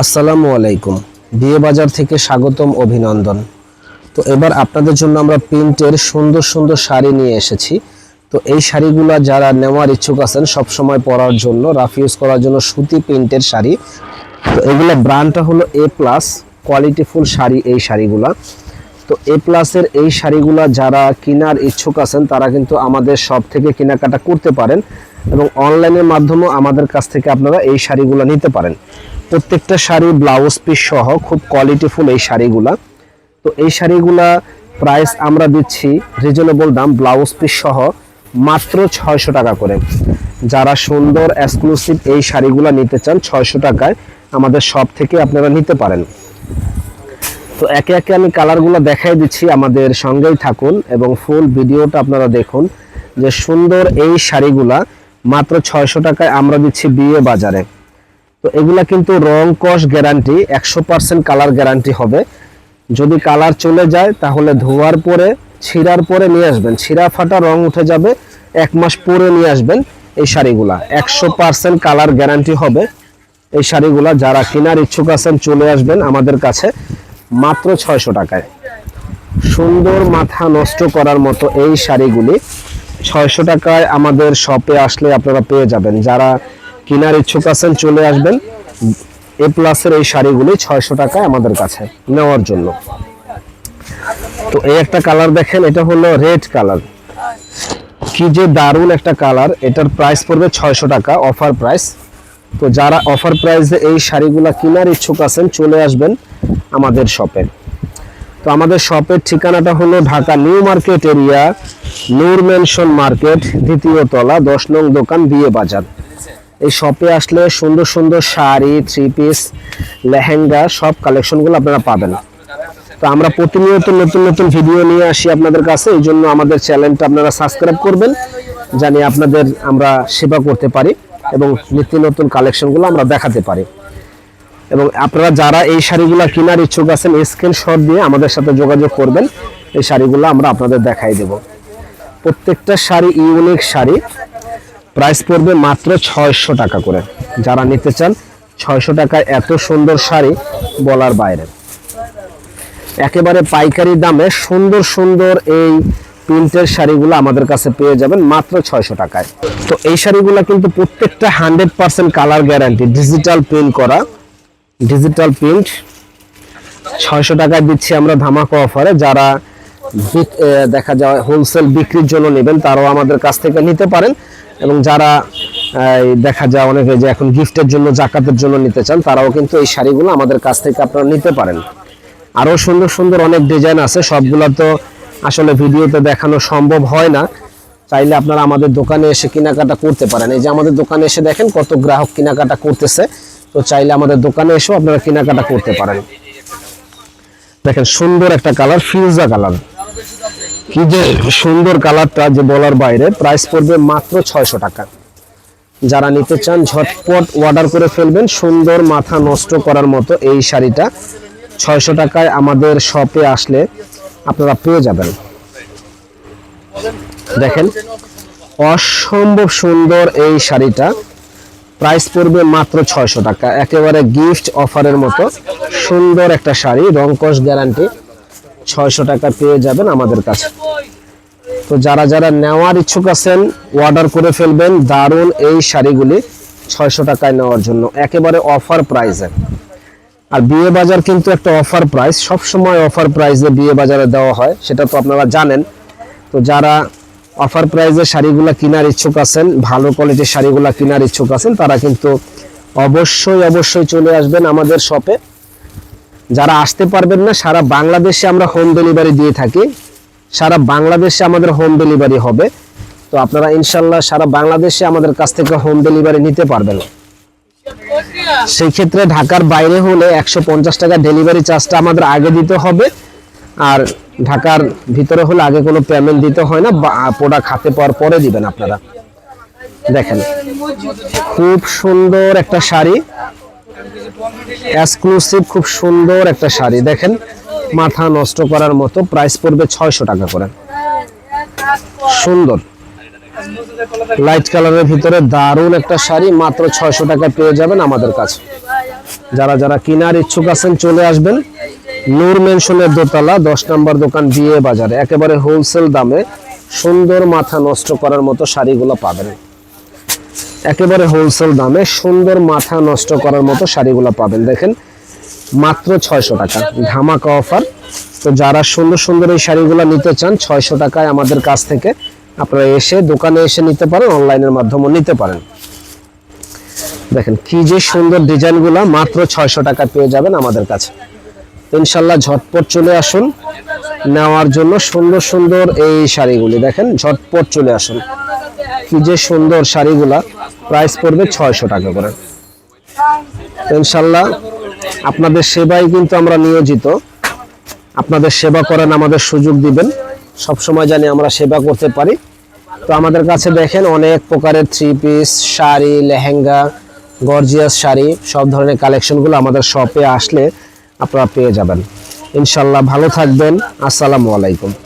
আসসালামু আলাইকুম। বিয়ে বাজার থেকে স্বাগতম, অভিনন্দন। তো এবার আপনাদের জন্য আমরা প্রিন্টের সুন্দর সুন্দর শাড়ি নিয়ে এসেছি। তো এই শাড়িগুলো যারা নেওয়ার ইচ্ছুক আছেন সব সময় পরার জন্য, রাফ ইউজ করার জন্য সুতি প্রিন্টের শাড়ি। তো এগুলো ব্র্যান্ডটা হলো এ প্লাস, কোয়ালিটিফুল শাড়ি এই শাড়িগুলা। তো এ প্লাসের এই শাড়িগুলা যারা কেনার ইচ্ছুক আছেন, তারা কিন্তু আমাদের সব থেকে কেনাকাটা করতে পারেন এবং অনলাইনের মাধ্যমেও আমাদের কাছ থেকে আপনারা এই শাড়িগুলো নিতে পারেন। প্রত্যেকটা শাড়ি ব্লাউজ পিস সহ খুব কোয়ালিটিফুল এই শাড়িগুলা। তো এই শাড়িগুলা প্রাইস আমরা দিচ্ছি রিজনেবল দাম ব্লাউজ পিস সহ মাত্র ছয়শো টাকা করে। যারা সুন্দর এক্সক্লুসিভ এই শাড়িগুলা নিতে চান, ছয়শো টাকায় আমাদের সব থেকে আপনারা নিতে পারেন। তো একে একে আমি কালারগুলো দেখাই দিচ্ছি, আমাদের সঙ্গেই থাকুন এবং ফুল ভিডিওটা আপনারা দেখুন যে সুন্দর এই শাড়িগুলা মাত্র ছয়শো টাকায় আমরা দিচ্ছি বিয়ে বাজারে। তো এগুলা কিন্তু রং কস গ্যারান্টি একশো পার্সেন্ট কালার গ্যারান্টি হবে। যদি কালার চলে যায়, তাহলে ধোয়ার পরে, ছিঁড়ার পরে নিয়ে আসবেন। ছিঁড়া ফাটা রং উঠে যাবে, এক মাস পরে নিয়ে আসবেন এই শাড়িগুলা। একশো পার্সেন্ট কালার গ্যারান্টি হবে এই শাড়িগুলা। যারা কেনার ইচ্ছুক আছেন, চলে আসবেন আমাদের কাছে মাত্র ছয়শো টাকায়। সুন্দর মাথা নষ্ট করার মতো এই শাড়িগুলি, ছয়শো টাকায় আমাদের শপে আসলে আপনারা পেয়ে যাবেন। যারা কেনার ইচ্ছুক আছেন, চলে আসবেন। এ প্লাসের এই শাড়িগুলি ছয়শো টাকায় আমাদের কাছে নেওয়ার জন্য। তো এই একটা কালার দেখেন, এটা হলো রেড কালার। কি যে দারুণ একটা কালার, এটার প্রাইস পড়বে ছয়শো টাকা অফার প্রাইস তো যারা অফার প্রাইসে এই শাড়িগুলো কেনার ইচ্ছুক আছেন, চলে আসবেন আমাদের শপে তো আমাদের শপের ঠিকানাটা হলো Dhaka new market area, Noor mansion market, দ্বিতীয় তলা, দশ নং দোকান বিয়ে বাজার। এই শপে আসলে সুন্দর সুন্দর শাড়ি থ্রি পিস লেহেঙ্গা, সব কালেকশনগুলো আপনারা পাবেন। তো আমরা প্রতিনিয়ত নতুন নতুন ভিডিও নিয়ে আসি আপনাদের কাছে, এই জন্য আমাদের চ্যানেলটা আপনারা সাবস্ক্রাইব করবেন, জানি আপনাদের আমরা সেবা করতে পারি এবং নিত্য নতুন কালেকশনগুলো আমরা দেখাতে পারি। এবং আপনারা যারা এই শাড়িগুলো কেনার ইচ্ছুক আছেন স্ক্রিনশট দিয়ে আমাদের সাথে যোগাযোগ করবেন, এই শাড়িগুলো আমরা আপনাদের দেখাই দেব। প্রত্যেকটা শাড়ি ইউনিক শাড়ি। প্রাইস পড়বে মাত্র ছয়শো টাকা করে। যারা নিতে চান, ছয়শো টাকায় এত সুন্দর শাড়ি বলার বাইরে। একেবারে পাইকারি দামে সুন্দর সুন্দর এই প্রিন্টের শাড়িগুলো আমাদের কাছে পেয়ে যাবেন মাত্র ছয়শো টাকায়। তো এই শাড়িগুলো কিন্তু প্রত্যেকটা hundred percent colour guarantee, digital print করা। ডিজিটাল প্রিন্ট, ছয়শো টাকায় দিচ্ছি আমরা ধামাকা অফারে। যারা দেখা যায় হোলসেল বিক্রির জন্য নেবেন, তারাও আমাদের কাছ থেকে নিতে পারেন। এবং যারা দেখা যায় অনেকে যে এখন গিফটের জন্য, জাকাতের জন্য নিতে চান, তারাও কিন্তু এই শাড়িগুলো আমাদের কাছ থেকে আপনারা নিতে পারেন। আরও সুন্দর সুন্দর অনেক ডিজাইন আছে, সবগুলো তো আসলে ভিডিওতে দেখানো সম্ভব হয় না। চাইলে আপনারা আমাদের দোকানে এসে কেনাকাটা করতে পারেন। এই যে আমাদের দোকানে এসে দেখেন কত গ্রাহক কেনাকাটা করতেছে, তো চাইলে আমাদের দোকানে এসেও আপনারা কেনাকাটা করতে পারেন। দেখেন সুন্দর একটা কালার, ফিউজা কালার। কি যে সুন্দর কালারটা যে বলার বাইরে প্রাইস পড়বে মাত্র ছয়শো টাকা। যারা নিতে চান, ঝটপট অর্ডার করে ফেলবেন। সুন্দর মাথা নষ্ট করার মতো এই শাড়িটা ছয়শো টাকায় আমাদের শপে আসলে আপনারা পেয়ে যাবেন। দেখেন, অসম্ভব সুন্দর এই শাড়িটা। প্রাইস পড়বে মাত্র ছয়শো টাকা। একেবারে গিফট অফারের মতো সুন্দর একটা শাড়ি। রংকশ গ্যারান্টি ছয়শো টাকা পেয়ে যাবেন আমাদের কাছে। তো যারা যারা নেওয়ার ইচ্ছুক আছেন অর্ডার করে ফেলবেন। দারুণ এই শাড়িগুলি ছয়শো টাকায় নেওয়ার জন্য। একেবারে অফার প্রাইসে আর বিয়ে বাজার কিন্তু একটা অফার প্রাইস সব সময় অফার প্রাইসে বিয়ে বাজারে দেওয়া হয়, সেটা তো আপনারা জানেন। তো যারা অফার প্রাইসে শাড়িগুলো কেনার ইচ্ছুক আছেন, ভালো কোয়ালিটির শাড়িগুলো কেনার ইচ্ছুক আছেন, তারা কিন্তু অবশ্যই অবশ্যই চলে আসবেন আমাদের শপে যারা আসতে পারবেন না, সারা বাংলাদেশে আমরা হোম ডেলিভারি দিয়ে থাকি। সারা বাংলাদেশে আমাদের হোম ডেলিভারি হবে। তো আপনারা ইনশাল্লাহ সারা বাংলাদেশে আমাদের কাছ থেকে হোম ডেলিভারি নিতে পারবেন। সেই ক্ষেত্রে ঢাকার বাইরে হলে একশো পঞ্চাশ টাকা ডেলিভারি চার্জটা আমাদের আগে দিতে হবে। আর ঢাকার ভিতরে হলে আগে কোনো পেমেন্ট দিতে হয় না প্রোডাক্ট হাতে পাওয়ার পরে দিবেন আপনারা। দেখেন, খুব সুন্দর একটা শাড়ি। এক্সক্লুসিভ খুব সুন্দর একটা শাড়ি। দেখেন মাথা নষ্ট করার মতো প্রাইস পড়বে ছয়শো টাকা করে। সুন্দর। লাইট কালারের ভিতরে দারুণ একটা শাড়ি, মাত্র ছয়শো টাকা পেয়ে যাবেন আমাদের কাছে। যারা যারা কেনার ইচ্ছুক আছেন, চলে আসবেন। নূর মেনশনের দোতলা, দশ নম্বর দোকান বিয়ে বাজারে। একেবারে হোলসেল দামে সুন্দর মাথা নষ্ট করার মতো শাড়িগুলো পাবেন। একেবারে হোলসেল দামে সুন্দর মাথা নষ্ট করার মতো শাড়িগুলো পাবেন। দেখেন মাত্র ছয়শো টাকা। ধামাকা অফার তো যারা সুন্দর সুন্দর এই শাড়িগুলো নিতে চান, ছয়শো টাকায় আমাদের কাছ থেকে আপনারা এসে দোকানে এসে নিতে পারেন অনলাইনের মাধ্যমেও নিতে পারেন। দেখেন কি যে সুন্দর ডিজাইনগুলো মাত্র ছয়শো টাকা পেয়ে যাবেন আমাদের কাছে। ইনশাল্লাহ ঝটপট চলে আসুন নেওয়ার জন্য সুন্দর সুন্দর এই শাড়িগুলি। দেখেন ঝটপট চলে আসুন। কি যে সুন্দর শাড়িগুলা। প্রাইস পড়বে ছয়শো টাকা করে। ইনশাল্লাহ আপনাদের সেবাই কিন্তু আমরা নিয়োজিত। আপনাদের সেবা করেন আমাদের সুযোগ দিবেন। সব সময় জানি আমরা সেবা করতে পারি। তো আমাদের কাছে দেখেন অনেক প্রকারের three piece sari, lehenga gorgeous sari, সব ধরনের কালেকশনগুলো আমাদের শপে আসলে আপনারা পেয়ে যাবেন। ইনশাল্লাহ ভালো থাকবেন। আসসালামু আলাইকুম।